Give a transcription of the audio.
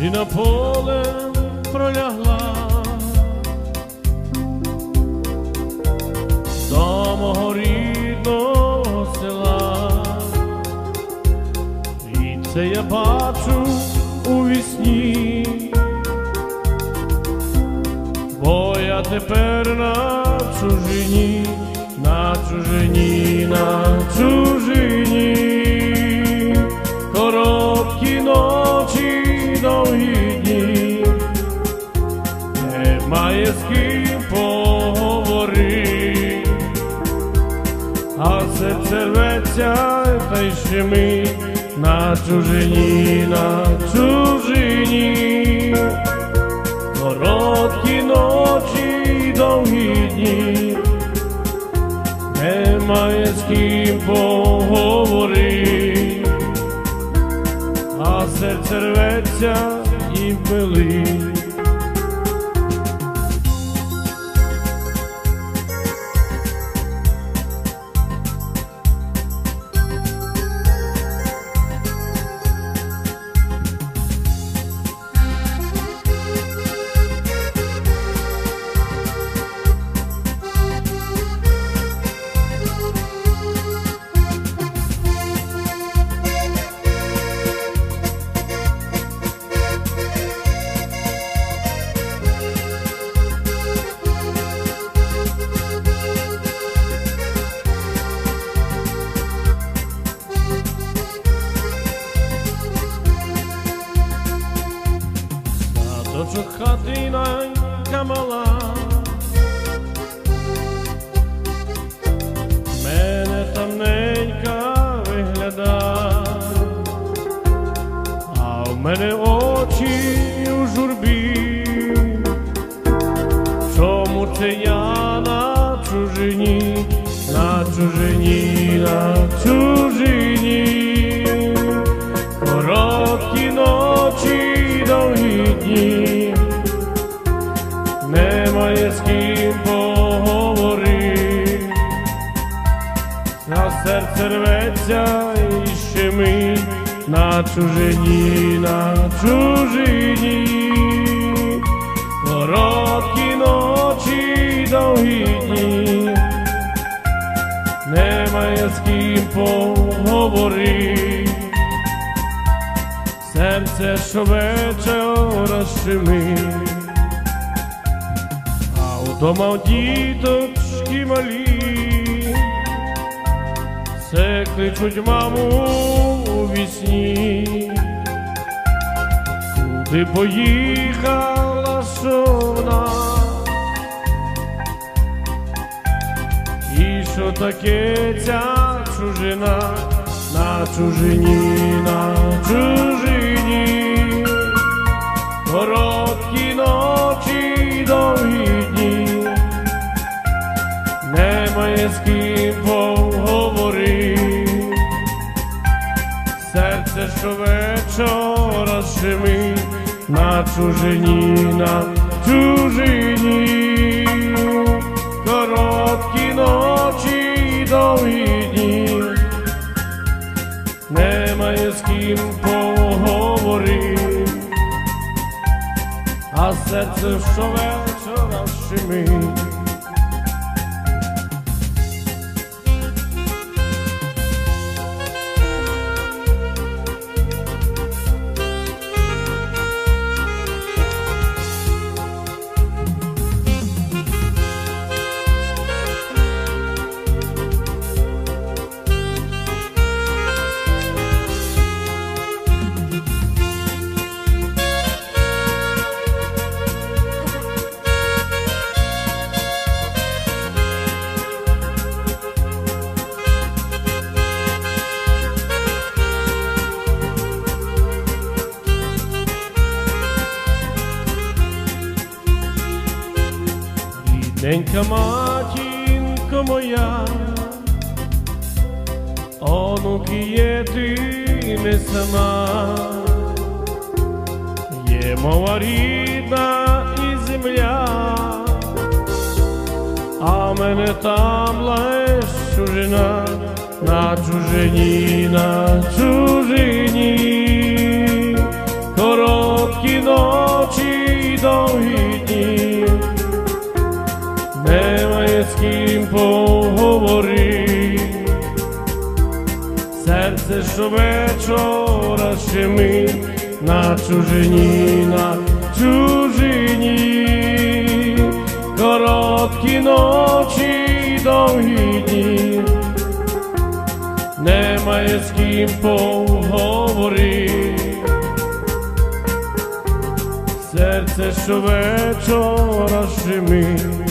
Пісня полем пролягла. До мого рідного села, і це я бачу у вісні, бо я тепер на чужині, на чужині, серце рветься та й щемить на чужині, на чужині, короткі ночі, довгі дні, немає з ким поговорити, а серце рветься і вмилить. Садочок хатина мала, мене там ненька вигляда, а в мене очі у журбі, чому це я на чужині, на чужині, на серце рветься і щемить на чужині, на чужині, короткі ночі, довгі дні, немає з ким поговорити, серце щовечора щемить. А удома діточки малі, все кличуть маму у вісні, куди поїхала совна, і що таке ця чужина, на чужині, на чужині, щемить на чужині, на чужині, короткі ночі, довгі дні, немає з ким поговорити, а серце щовечора щемить. Рідненька матінко моя, онуки є ти не сама, є мова рідна і земля, а мене там лиш чужина, на чужині, на чужині, короткі з ким поговорити, серце щовечора щемить на чужині, на чужині, короткі ночі, довгі дні, немає з ким поговорити. Серце що щовечора щемить